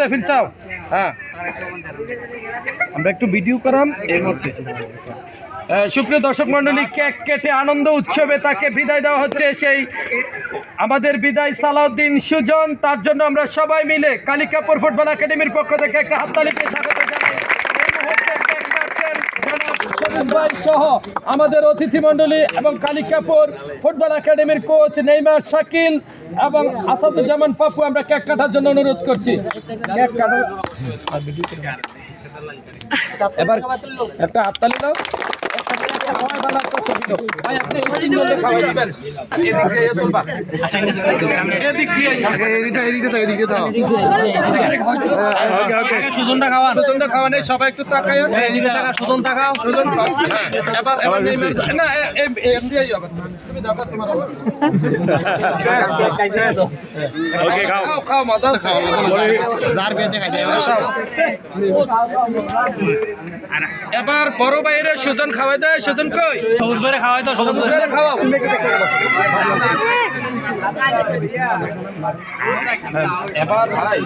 মুস্তাফিল চাও? হ্যাঁ। আমরা একটু ভিডিও করাম এর মধ্যে সুপ্রিয় দর্শক মন্ডলী কেক কেটে আনন্দ উৎসবে তাকে বিদায় দেওয়া হচ্ছে সেই আমাদের বিদায় সালাউদ্দিন সুজন। তার জন্য আমরা সবাই মিলে কালিকাপুর ফুটবল একাডেমির পক্ষ থেকে একটা হাততালিকে স্বাগত জানাই। জনাব ভাই সহ আমাদের অতিথি মণ্ডলী এবং কালিকাপুর ফুটবল একাডেমির কোচ নেইমার শাকিল এবং আসাদুজ্জামান পাপু, আমরা কেক কাটার জন্য অনুরোধ করছি। কেক কাটার এবার একটা হাততালি দাও। এবার বড় বাইরে সুজন খাওয়াই দেয়। সুজন কই? করে খাওয়াই তো সবুজ সবুজ এবার ভাই।